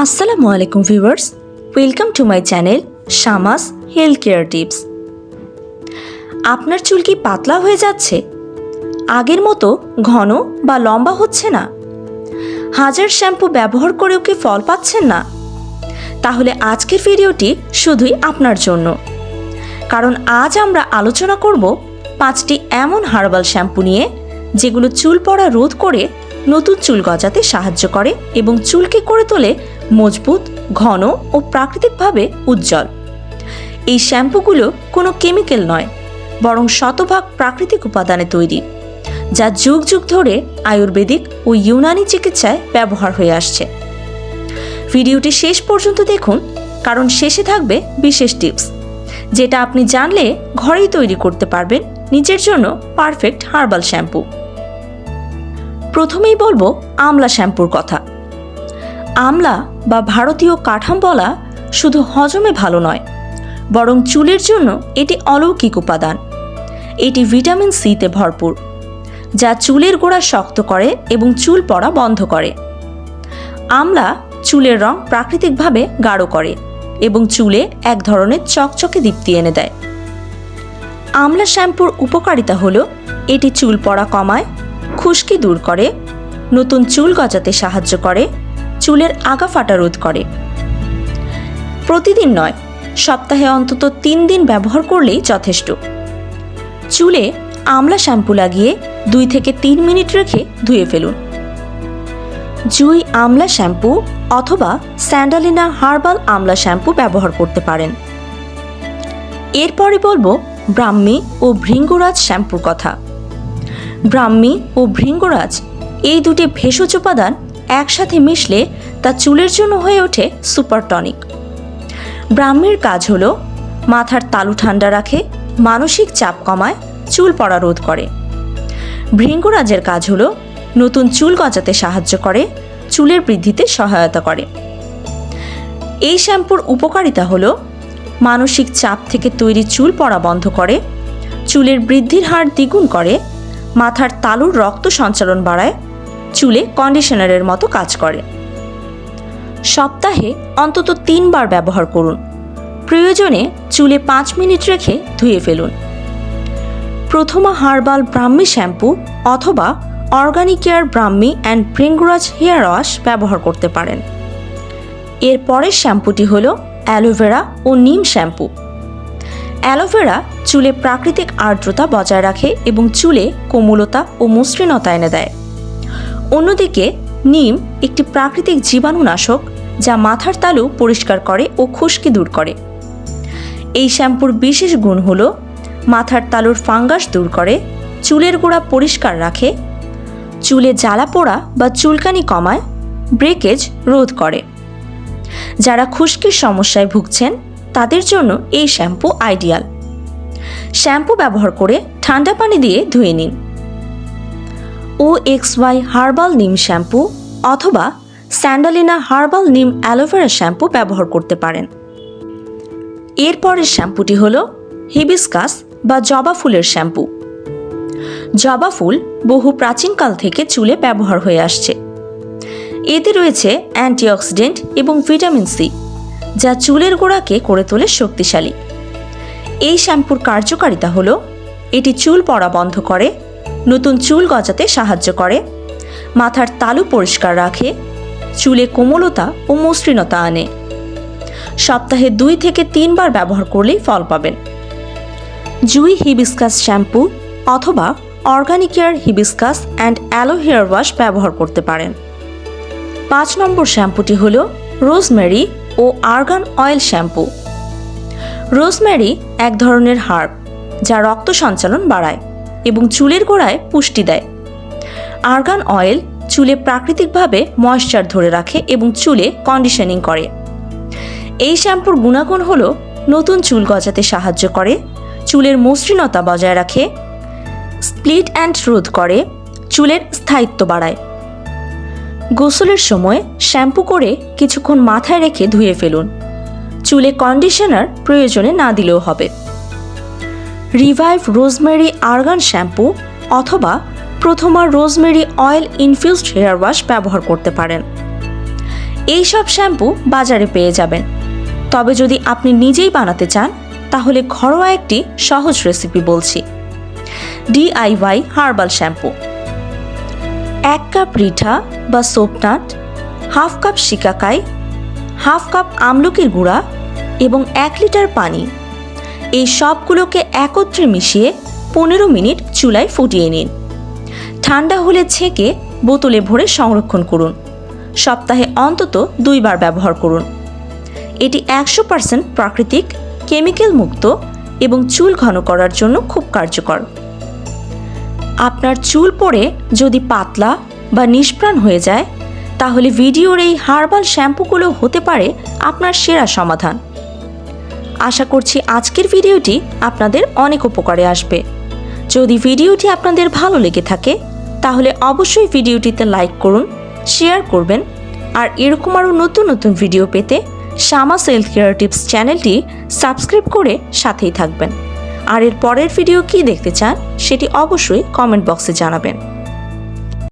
আসসালামু আলাইকুম viewers welcome to my channel Shamas health care tips আপনার চুল কি পাতলা হয়ে যাচ্ছে? আগের মতো ঘন বা লম্বা হচ্ছে না? হাজার শ্যাম্পু ব্যবহার করেও কি ফল পাচ্ছেন না? তাহলে আজকের ভিডিওটি শুধুই আপনার জন্য। কারণ আজ আমরা আলোচনা করব পাঁচটি এমন হার্বাল শ্যাম্পু নিয়ে, যেগুলো চুল পড়া রোধ করে নতুন চুল গজাতে সাহায্য করে এবং চুলকে করে তোলে মজবুত, ঘন ও প্রাকৃতিকভাবে উজ্জ্বল। এই শ্যাম্পুগুলো কোনো কেমিক্যাল নয়, বরং শতভাগ প্রাকৃতিক উপাদানে তৈরি, যা যুগ যুগ ধরে আয়ুর্বেদিক ও ইউনানি চিকিৎসায় ব্যবহার হয়ে আসছে। ভিডিওটি শেষ পর্যন্ত দেখুন, কারণ শেষে থাকবে বিশেষ টিপস, যেটা আপনি জানলে ঘরেই তৈরি করতে পারবেন নিজের জন্য পারফেক্ট হার্বাল শ্যাম্পু। প্রথমেই বলব আমলা শ্যাম্পুর কথা। আমলা বা ভারতীয় কাঠাম বলা শুধু হজমে ভালো নয়, বরং চুলের জন্য এটি অলৌকিক উপাদান। এটি ভিটামিন সিতে ভরপুর, যা চুলের গোড়া শক্ত করে এবং চুল পড়া বন্ধ করে। আমলা চুলের রং প্রাকৃতিকভাবে গাঢ় করে এবং চুলে এক ধরনের চকচকে দীপ্তি এনে দেয়। আমলা শ্যাম্পুর উপকারিতা হল, এটি চুল পড়া কমায় খুশকি দূর করে, নতুন চুল গজাতে সাহায্য করে, চুলের আগা ফাটা রোধ করে। প্রতিদিন নয়, সপ্তাহে অন্তত তিন দিন ব্যবহার করলেই যথেষ্ট। চুলে আমলা শ্যাম্পু লাগিয়ে দুই থেকে তিন মিনিট রেখে ধুয়ে ফেলুন। জুই আমলা শ্যাম্পু অথবা স্যান্ডালিনা হার্বাল আমলা শ্যাম্পু ব্যবহার করতে পারেন। এরপরে বলব ব্রাহ্মী ও ভৃঙ্গরাজ শ্যাম্পুর কথা। ব্রাহ্মী ও ভৃঙ্গরাজ এই দুটি ভেষজ উপাদান একসাথে মিশলে তা চুলের জন্য হয়ে ওঠে সুপার টনিক। ব্রাহ্মীর কাজ হলো, মাথার তালু ঠান্ডা রাখে, মানসিক চাপ কমায়, চুল পড়া রোধ করে। ভৃঙ্গরাজের কাজ হলো, নতুন চুল গজাতে সাহায্য করে, চুলের বৃদ্ধিতে সহায়তা করে। এই শ্যাম্পুর উপকারিতা হলো, মানসিক চাপ থেকে তৈরি চুল পড়া বন্ধ করে, চুলের বৃদ্ধির হার দ্বিগুণ করে মাথার তালুর রক্ত সঞ্চালন বাড়ায়, চুলে কন্ডিশনারের মতো কাজ করে। সপ্তাহে অন্তত তিনবার ব্যবহার করুন। প্রয়োজনে চুলে পাঁচ মিনিট রেখে ধুয়ে ফেলুন। প্রথমা হার্বাল ব্রাহ্মী শ্যাম্পু অথবা organic care Brahmi and Bhringraj hair wash ব্যবহার করতে পারেন। এর পরের শ্যাম্পুটি হল অ্যালোভেরা ও নিম শ্যাম্পু। অ্যালোভেরা চুলে প্রাকৃতিক আর্দ্রতা বজায় রাখে এবং চুলে কোমলতা ও মসৃণতা এনে দেয়। অন্যদিকে, নিম একটি প্রাকৃতিক জীবাণুনাশক যা মাথার তালু পরিষ্কার করে ও খুশকি দূর করে। এই শ্যাম্পুর বিশেষ গুণ হল, মাথার তালুর ফাঙ্গাস দূর করে, চুলের গোড়া পরিষ্কার রাখে, চুলে জ্বালা পোড়া বা চুলকানি কমায়, ব্রেকেজ রোধ করে। যারা খুশকির সমস্যায় ভুগছেন তাদের জন্য এই শ্যাম্পু আইডিয়াল। শ্যাম্পু ব্যবহার করে ঠান্ডা পানি দিয়ে ধুয়ে নিন। O X Y herbal neem shampoo অথবা Sandalina herbal neem aloe vera shampoo ব্যবহার করতে পারেন। এরপরের শ্যাম্পুটি হল হিবিস্কাস বা জবা ফুলের শ্যাম্পু। জবা ফুল বহু প্রাচীনকাল থেকে চুলে ব্যবহার হয়ে আসছে। এতে রয়েছে অ্যান্টিঅক্সিডেন্ট এবং ভিটামিন সি। যা চুলের গোড়াকে করে তোলে শক্তিশালী। এই শ্যাম্পুর কার্যকারিতা হল, এটি চুল পড়া বন্ধ করে, নতুন চুল গজাতে সাহায্য করে, মাথার তালু পরিষ্কার রাখে, চুলে কোমলতা ও মসৃণতা আনে। সপ্তাহে দুই থেকে তিনবার ব্যবহার করলেই ফল পাবেন। জুই হিবিস্কাস শ্যাম্পু অথবা organic care hibiscus and aloe hair wash ব্যবহার করতে পারেন। পাঁচ নম্বর শ্যাম্পুটি হল রোজমেরি ও আর্গান অয়েল শ্যাম্পু রোজম্যারি এক ধরনের হার্ব যা রক্ত সঞ্চালন বাড়ায় এবং চুলের গোড়ায় পুষ্টি দেয়। আর্গান অয়েল চুলে প্রাকৃতিকভাবে ময়েশ্চার ধরে রাখে এবং চুলে কন্ডিশনিং করে। এই শ্যাম্পুর গুণাগুণ হল নতুন চুল গজাতে সাহায্য করে, চুলের মসৃণতা বজায় রাখে স্প্লিট অ্যান্ড রোধ করে, চুলের স্থায়িত্ব বাড়ায়। গোসলের সময় শ্যাম্পু করে কিছুক্ষণ মাথায় রেখে ধুয়ে ফেলুন। চুলে কন্ডিশনার প্রয়োজনে না দিলেও হবে। রিভাইভ রোজমেরি আর্গান শ্যাম্পু অথবা Prathama rosemary oil infused hair wash ব্যবহার করতে পারেন। এই সব শ্যাম্পু বাজারে পেয়ে যাবেন। তবে যদি আপনি নিজেই বানাতে চান, তাহলে ঘরোয়া একটি সহজ রেসিপি বলছি। ডিআইওয়াই হার্বাল শ্যাম্পু এক কাপ রিঠা বা soapnut half cup shikakai, half cup আমলকির গুঁড়া এবং এক লিটার পানি। এই সবগুলোকে একত্রে মিশিয়ে পনেরো মিনিট চুলায় ফুটিয়ে নিন। ঠান্ডা হলে ছেঁকে বোতলে ভরে সংরক্ষণ করুন। সপ্তাহে অন্তত দুইবার ব্যবহার করুন। এটি একশো পার্সেন্ট প্রাকৃতিক, কেমিক্যাল মুক্ত এবং চুল ঘন করার জন্য খুব কার্যকর। আপনার চুল পড়ে যদি পাতলা বা নিষ্প্রাণ হয়ে যায়, তাহলে ভিডিওর এই হার্বাল শ্যাম্পুগুলো হতে পারে আপনার সেরা সমাধান। আশা করছি আজকের ভিডিওটি আপনাদের অনেক উপকারে আসবে। যদি ভিডিওটি আপনাদের ভালো লেগে থাকে, তাহলে অবশ্যই ভিডিওটিতে লাইক করুন, শেয়ার করবেন, আর এরকম আরও নতুন নতুন ভিডিও পেতে শ্যামা সেলফ কেয়ার টিপস চ্যানেলটি সাবস্ক্রাইব করে সাথেই থাকবেন। আর এর পরের ভিডিও কি দেখতে চান সেটি অবশ্যই কমেন্ট বক্সে জানাবেন।